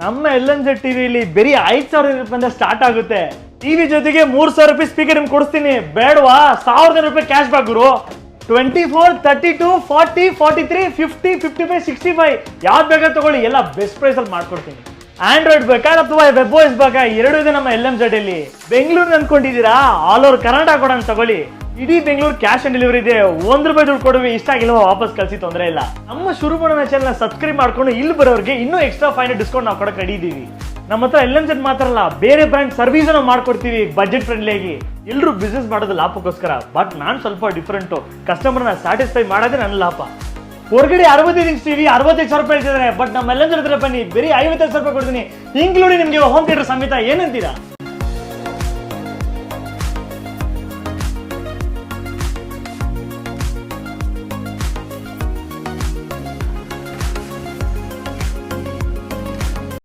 ನಮ್ಮ L N Z ಟಿವಿಲಿ ಬರೀ ಐದ್ ಸಾವಿರ ರೂಪಾಯಿಂದ ಸ್ಟಾರ್ಟ್ ಆಗುತ್ತೆ. ಟಿವಿ ಜೊತೆಗೆ ಮೂರ್ ಸಾವಿರ ರೂಪಾಯಿ ಸ್ಪೀಕರ್ ನಿಮ್ಗೆ ಕೊಡಿಸ್ತೀನಿ. ಬೇಡವಾ? ಸಾವಿರದ ರೂಪಾಯಿ ಕ್ಯಾಶ್ ಬ್ಯಾಕ್ ಗುರು. Twenty four thirty two forty forty three fifty fifty five sixty five ಯಾವ್ದು ಬೇಕಾದ್ರೆ ತಗೊಳ್ಳಿ. ಎಲ್ಲ ಬೆಸ್ಟ್ ಪ್ರೈಸಲ್ಲಿ ಮಾಡ್ಕೊಡ್ತೀನಿ. ಆಂಡ್ರಾಯ್ಡ್ ಬೇಕಾ ಅಥವಾ ವೆಬ್ ಬಾಯ್ಸ್ ಬೇಕಾ? ಎರಡು ಇದೆ ನಮ್ಮ ಎಲ್ ಎಂ ಜೆಡ್ ಅಲ್ಲಿ ಬೆಂಗಳೂರು ಅನ್ಕೊಂಡಿದ್ದೀರಾ ಆಲ್ ಓವರ್ ಕರ್ನಾಟಕ ಕೊಡೋಣ ತಗೊಳ್ಳಿ. ಇಡೀ ಬೆಂಗಳೂರು ಕ್ಯಾಶ್ ಆನ್ ಡೆಲಿವರಿ ಇದೆ ಒಂದ್ ರೂಪಾಯಿ ದುಡ್ಡು ಕೊಡುವೆ ಇಷ್ಟ ಆಗಿಲ್ವ ವಾಪಸ್ ಕಳಿಸಿ ತೊಂದರೆ ಇಲ್ಲ. ನಮ್ಮ ಶುರು ಮಾಡೋಣ ಚಾನಲ್ ಸಬ್ಸ್ಕ್ರೈಬ್ ಮಾಡ್ಕೊಂಡು ಇಲ್ಲಿ ಬರೋರಿಗೆ ಇನ್ನೂ ಎಕ್ಸ್ಟ್ರಾ ಫೈನ್ ಡಿಸ್ಕೌಂಟ್ ನಾವು ಕೊಡಕ್ಕೆ ರೆಡಿ ಇದೀವಿ. ನಮ್ಮ ಹತ್ರ ಎಲ್ ಮಾತ್ರ ಅಲ್ಲ, ಬೇರೆ ಬ್ರ್ಯಾಂಡ್ ಸರ್ವಿಸ್ ನಾವು ಮಾಡ್ಕೊಡ್ತೀವಿ ಬಜೆಟ್ ಫ್ರೆಂಡ್ಲಿ ಆಗಿ. ಎಲ್ಲರೂ ಬಿಸ್ನೆಸ್ ಮಾಡೋದು ಲಾಭಕ್ಕೋಸ್ಕರ ಬಟ್ ನಾನು ಸ್ವಲ್ಪ ಡಿಫ್ರೆಂಟು ಕಸ್ಟಮರ್ನ ಸ್ಯಾಟಿಸ್ಫೈ ಮಾಡೋದೇ ನನ್ನ ಲಾಭ. ಹೊರಗಡೆ ಅರವತ್ತೈದು ಇಂಚ್ ಟಿವಿ ಅರವತ್ತೈದು ಸಾವಿರ ರೂಪಾಯಿ ಹೇಳ್ತಿದ್ದಾರೆ ಬಟ್ ನಮ್ಮ ಎಲ್ಲ ಹತ್ರ ಬನ್ನಿ, ಬರೀ ಐವತ್ತೈದು ಸಾವಿರ ರೂಪಾಯಿ ಕೊಡ್ತೀನಿ. ಇಂಕ್ಲೂಡಿಂಗ್ ನಿಮಗೆ ಹೋಮ್ ಥಿಯೇಟರ್ ಸಮೇತ ಏನಂತೀರಾ?